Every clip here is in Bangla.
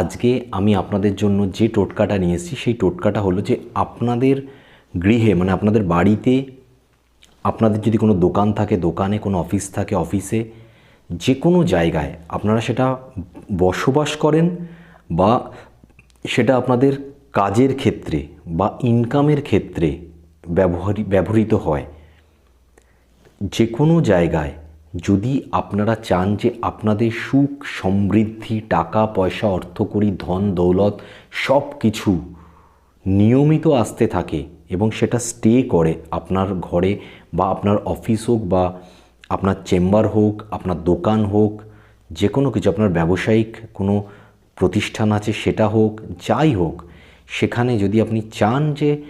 আজকে আমি আপনাদের জন্য যে টোটকাটা নিয়ে এসেছি, সেই টোটকাটা হলো যে আপনাদের গৃহে মানে আপনাদের বাড়িতে আপনাদের যদি কোনো দোকান থাকে, দোকানে কোনো অফিস থাকে, অফিসে যে কোনো জায়গায় আপনারা সেটা বসবাস করেন বা সেটা আপনাদের কাজের ক্ষেত্রে বা ইনকামের ক্ষেত্রে ব্যবহারি, ব্যবহৃত হয়। যে কোনো জায়গায় যদি আপনারা চান যে আপনাদের সুখ, সমৃদ্ধি, টাকা, পয়সা অর্থকরী ধন, দৌলত সব কিছু নিয়মিত আসতে থাকে এবং সেটা স্টে করে আপনার ঘরে বা আপনার অফিস হোক বা আপনার চেম্বার হোক, আপনার দোকান হোক, যে কোনো কিছু, আপনার ব্যবসায়িক কোনো প্রতিষ্ঠান আছে সেটা হোক, যাই হোক, সেখানে যদি আপনি চান যে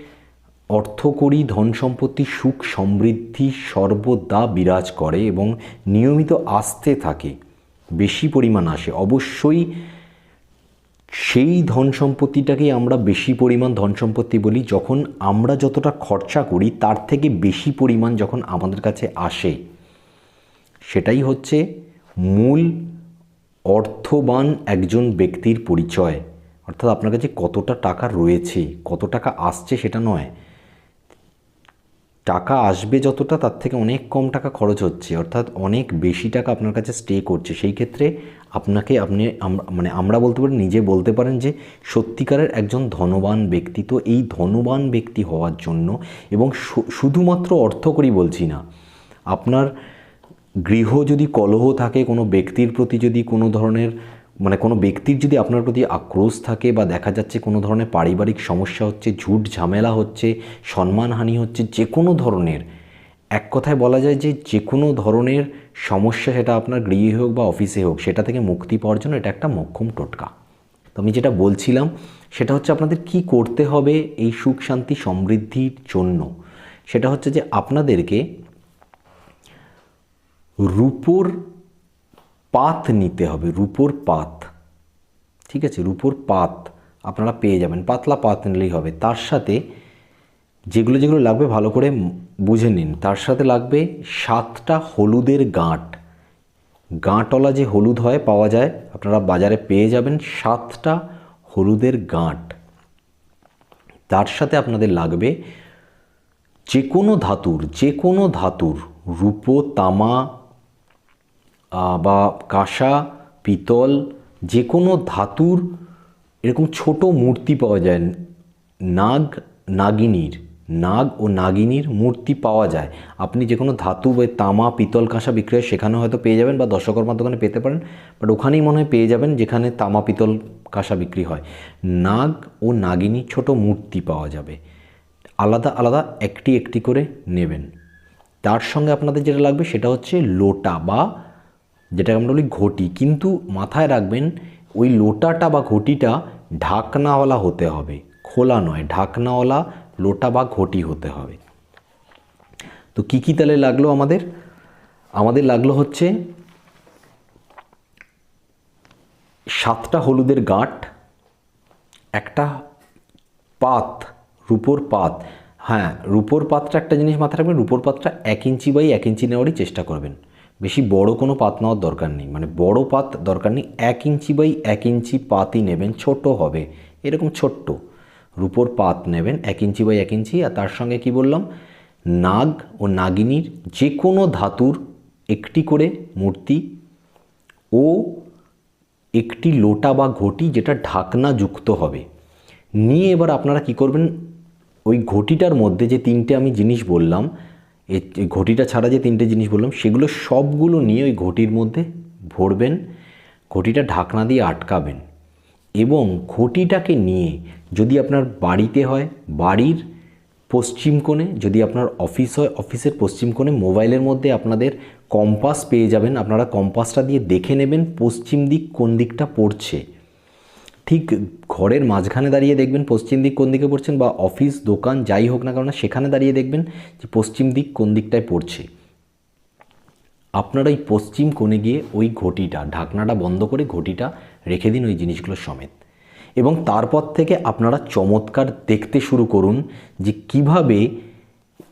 অর্থকরী ধন সম্পত্তি সুখ সমৃদ্ধি সর্বদা বিরাজ করে এবং নিয়মিত আসতে থাকে। বেশি পরিমাণ আসে। অবশ্যই সেই ধন সম্পত্তিটাকেই আমরা বেশি পরিমাণ ধন সম্পত্তি বলি। যখন আমরা যতটা খরচা করি, তার থেকে বেশি পরিমাণ যখন আমাদের কাছে আসে, সেটাই হচ্ছে মূল অর্থবান একজন ব্যক্তির পরিচয়। অর্থাৎ আপনার কাছে কতটা টাকা রয়েছে, কত টাকা আসছে সেটা নয়। টাকা আসবে যতটা, তার থেকে অনেক কম টাকা খরচ হচ্ছে। অর্থাৎ অনেক বেশি টাকা আপনার কাছে স্টে করছে। সেই ক্ষেত্রে আপনাকে আপনি মানে আমরা বলতে পারি, নিজে বলতে পারেন যে সত্যিকারের একজন ধনবান ব্যক্তি। তো এই ধনবান ব্যক্তি হওয়ার জন্য এবং শুধুমাত্র অর্থকরী বলছি না, আপনার গৃহ যদি কলহ থাকে, কোনো ব্যক্তির প্রতি যদি কোনো ধরনের মানে কোনো ব্যক্তির যদি আপনার প্রতি আক্রোশ থাকে বা দেখা যাচ্ছে কোনো ধরনের পারিবারিক সমস্যা হচ্ছে, ঝুট ঝামেলা হচ্ছে, সম্মানহানি হচ্ছে, যে কোনো ধরনের, এক কথায় বলা যায় যে যে কোনো ধরনের সমস্যা সেটা আপনার গৃহে হোক বা অফিসে হোক, সেটা থেকে মুক্তি পাওয়ার জন্য এটা একটা মক্ষম টোটকা। তো আমি যেটা বলছিলাম, সেটা হচ্ছে আপনাদের কি করতে হবে এই সুখ, শান্তি, সমৃদ্ধির জন্য? সেটা হচ্ছে যে আপনাদেরকে রূপোর পাত নিতে হবে, রূপোর পাত। ঠিক আছে? রূপোর পাত আপনারা পেয়ে যাবেন। পাতলা পাত নিলেই হবে। তার সাথে যেগুলো যেগুলো লাগবে ভালো করে বুঝে নিন। তার সাথে লাগবে সাতটা হলুদের গাঁট। গাঁটওয়ালা যে হলুদ হয় পাওয়া যায়, আপনারা বাজারে পেয়ে যাবেন সাতটা হলুদের গাঁট। তার সাথে আপনাদের লাগবে যে কোনো ধাতুর, যে কোনো ধাতুর, রূপো, তামা বা কাঁসা, পিতল যে কোনো ধাতুর এরকম ছোট মূর্তি পাওয়া যায়। নাগ, নাগিনীর, নাগ ও নাগিনীর মূর্তি পাওয়া যায়। আপনি যে কোনো ধাতু বা তামা, পিতল, কাঁসা বিক্রি হয় সেখানে হয়তো পেয়ে যাবেন বা দর্শকর্মার দোকানে পেতে পারেন, বাট ওখানেই মনে হয় পেয়ে যাবেন যেখানে তামা, পিতল, কাঁসা বিক্রি হয়। নাগ ও নাগিনীর ছোট মূর্তি পাওয়া যাবে। আলাদা আলাদা একটি একটি করে নেবেন। তার সঙ্গে আপনাদের যেটা লাগবে সেটা হচ্ছে লোটা বা যেটাকে আমরা বলি ঘটি। কিন্তু মাথায় রাখবেন, ওই লোটাটা বা ঘটিটা ঢাকনাওয়ালা হতে হবে। খোলা নয়, ঢাকনাওয়ালা, লোটা বা ঘটি হতে হবে। তো কী কী তাহলে লাগল আমাদের? আমাদের লাগল হচ্ছে সাতটা হলুদের গাঁট, একটা পাত, রূপোর পাত। হ্যাঁ রূপোর পাতটা একটা জিনিস মাথায় রাখবেন, রূপোর পাতটা এক ইঞ্চি বাই এক ইঞ্চি নেওয়ারই চেষ্টা করবেন। বেশি বড় কোনো পাত নেওয়ার দরকার নেই। মানে বড় পাত দরকার নেই, এক ইঞ্চি বাই এক ইঞ্চি পাতই নেবেন, ছোট হবে। এরকম ছোট্ট। রূপোর পাত নেবেন, এক ইঞ্চি বাই এক ইঞ্চি, আর তার সঙ্গে কি বললাম? নাগ ও নাগিনীর যে কোনো ধাতুর একটি করে মূর্তি ও একটি লোটা বা ঘটি যেটা ঢাকনা যুক্ত হবে। নিয়ে এবার আপনারা কি করবেন? ওই ঘটিটার মধ্যে যে তিনটে আমি জিনিস বললাম এই ঘটিটা ছাড়া যে তিনটে জিনিস বললাম, সেগুলো সবগুলো নিয়ে ওই ঘটির মধ্যে ভরবেন, ঘটিটা ঢাকনা দিয়ে আটকাবেন এবং ঘটিটাকে নিয়ে যদি আপনার বাড়িতে হয়, বাড়ির পশ্চিম কোণে, যদি আপনার অফিস হয়, অফিসের পশ্চিম কোণে, মোবাইলের মধ্যে আপনাদের কম্পাস পেয়ে যাবেন, আপনারা কম্পাসটা দিয়ে দেখে নেবেন পশ্চিম দিক কোন দিকটা পড়ছে। ঠিক ঘরের মাঝখানে দাঁড়িয়ে দেখবেন পশ্চিম দিক কোন দিকে পড়ছেন বা অফিস, দোকান, যাই হোক না কেন, সেখানে দাঁড়িয়ে দেখবেন যে পশ্চিম দিক কোন দিকটায় পড়ছে। আপনারা ওই পশ্চিম কোণে গিয়ে ওই ঘটিটা, ঢাকনাটা বন্ধ করে ঘটিটা রেখে দিন ওই জিনিসগুলো সমেত। এবং তারপর থেকে আপনারা চমৎকার দেখতে শুরু করুন যে কীভাবে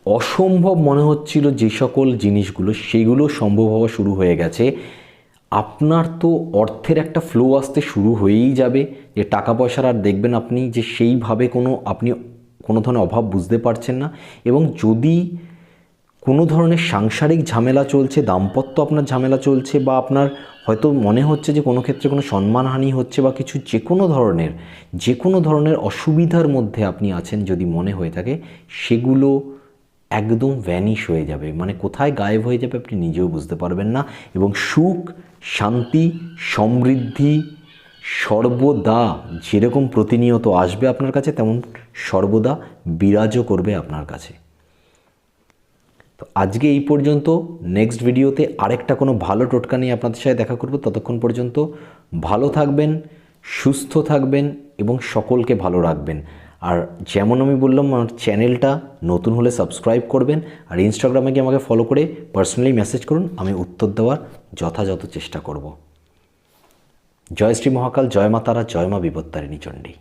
অসম্ভব মনে হচ্ছিল যে সকল জিনিসগুলো, সেগুলো সম্ভব হওয়া শুরু হয়ে গেছে। আপনার তো অর্থের একটা ফ্লো আসতে শুরু হয়েই যাবে। যে টাকা পয়সার আর দেখবেন আপনি যে সেইভাবে কোনো, আপনি কোনো ধরনের অভাব বুঝতে পারছেন না। এবং যদি কোনো ধরনের সাংসারিক ঝামেলা চলছে, দাম্পত্য আপনার ঝামেলা চলছে বা আপনার হয়তো মনে হচ্ছে যে কোনো ক্ষেত্রে কোনো সম্মানহানি হচ্ছে বা কিছু যে কোনো ধরনের, যে কোনো ধরনের অসুবিধার মধ্যে আপনি আছেন যদি মনে হয়ে থাকে, সেগুলো একদম ভ্যানিশ হয়ে যাবে। মানে কোথায় গায়েব হয়ে যাবে আপনি নিজেও বুঝতে পারবেন না। এবং সুখ শান্তি, সমৃদ্ধি, সর্বদা যেরকম প্রতিনিয়ত আসবে আপনার কাছে, তেমন সর্বদা বিরাজও করবে আপনার কাছে। তো আজকে এই পর্যন্ত নেক্সট ভিডিওতে আরেকটা কোনো ভালো টোটকা নিয়ে আপনাদের সাথে দেখা করব। ততক্ষণ পর্যন্ত ভালো থাকবেন, সুস্থ থাকবেন এবং সকলকে ভালো রাখবেন। আর যেমন আমি বললাম, আমার চ্যানেলটা নতুন হলে সাবস্ক্রাইব করবেন আর ইনস্টাগ্রামে গিয়ে আমাকে ফলো করে পার্সোনালি মেসেজ করুন, আমি উত্তর দেওয়ার যথাযথ চেষ্টা করব। জয় শ্রী মহাকাল, জয় মা তারা, জয় মা বিপত্তারিণী চণ্ডী।